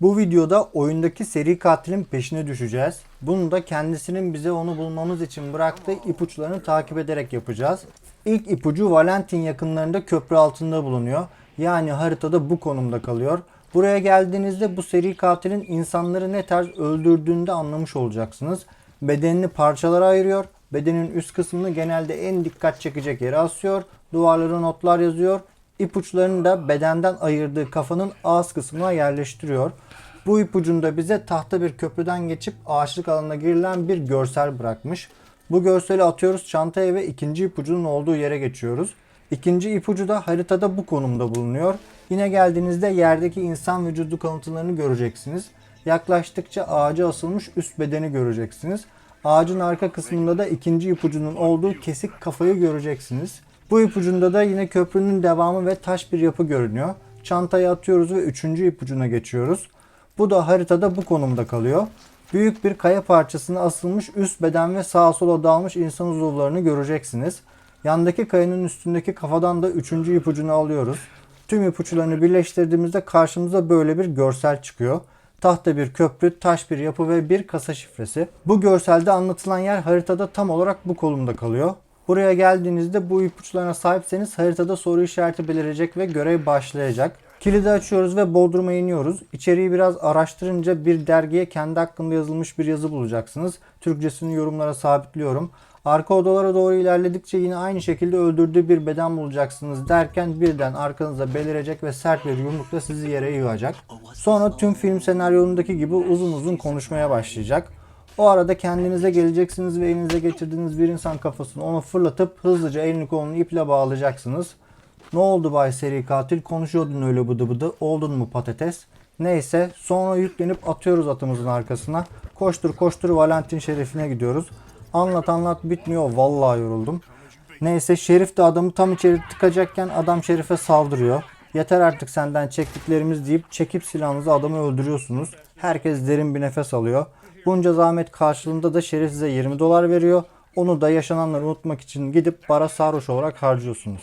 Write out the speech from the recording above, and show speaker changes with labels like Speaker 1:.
Speaker 1: Bu videoda oyundaki seri katilin peşine düşeceğiz. Bunu da kendisinin bize onu bulmamız için bıraktığı ipuçlarını takip ederek yapacağız. İlk ipucu Valentin yakınlarında köprü altında bulunuyor. Yani haritada bu konumda kalıyor. Buraya geldiğinizde bu seri katilin insanları ne tarz öldürdüğünü de anlamış olacaksınız. Bedenini parçalara ayırıyor. Bedenin üst kısmını genelde en dikkat çekecek yere asıyor. Duvarlara notlar yazıyor. İpuçlarını da bedenden ayırdığı kafanın ağız kısmına yerleştiriyor. Bu ipucunda bize tahta bir köprüden geçip ağaçlık alanına girilen bir görsel bırakmış. Bu görseli atıyoruz çantaya ve ikinci ipucunun olduğu yere geçiyoruz. İkinci ipucu da haritada bu konumda bulunuyor. Yine geldiğinizde yerdeki insan vücudu kalıntılarını göreceksiniz. Yaklaştıkça ağaca asılmış üst bedeni göreceksiniz. Ağacın arka kısmında da ikinci ipucunun olduğu kesik kafayı göreceksiniz. Bu ipucunda da yine köprünün devamı ve taş bir yapı görünüyor. Çantayı atıyoruz ve üçüncü ipucuna geçiyoruz. Bu da haritada bu konumda kalıyor. Büyük bir kaya parçasına asılmış üst beden ve sağa sola dağılmış insan uzuvlarını göreceksiniz. Yandaki kayanın üstündeki kafadan da üçüncü ipucunu alıyoruz. Tüm ipuçlarını birleştirdiğimizde karşımıza böyle bir görsel çıkıyor. Tahta bir köprü, taş bir yapı ve bir kasa şifresi. Bu görselde anlatılan yer haritada tam olarak bu kolumda kalıyor. Buraya geldiğinizde bu ipuçlarına sahipseniz haritada soru işareti belirecek ve görev başlayacak. Kilidi açıyoruz ve Bodrum'a iniyoruz. İçeriği biraz araştırınca bir dergiye kendi hakkında yazılmış bir yazı bulacaksınız. Türkçesini yorumlara sabitliyorum. Arka odalara doğru ilerledikçe yine aynı şekilde öldürdüğü bir beden bulacaksınız derken birden arkanıza belirecek ve sert bir yumrukla sizi yere yığacak. Sonra tüm film senaryonundaki gibi uzun uzun konuşmaya başlayacak. O arada kendinize geleceksiniz ve elinize getirdiğiniz bir insan kafasını onu fırlatıp hızlıca elini kolunu iple bağlayacaksınız. Ne oldu bay seri katil? Konuşuyordun öyle bıdı bıdı. Oldun mu patates? Neyse sonra yüklenip atıyoruz atımızın arkasına. Koştur koştur Valentin şerefine gidiyoruz. Anlat anlat bitmiyor. Vallahi yoruldum. Neyse Şerif de adamı tam içeri tıkacakken adam Şerif'e saldırıyor. Yeter artık senden çektiklerimiz deyip çekip silahınızı adamı öldürüyorsunuz. Herkes derin bir nefes alıyor. Bunca zahmet karşılığında da Şerif size 20 dolar veriyor. Onu da yaşananları unutmak için gidip bara sarhoş olarak harcıyorsunuz.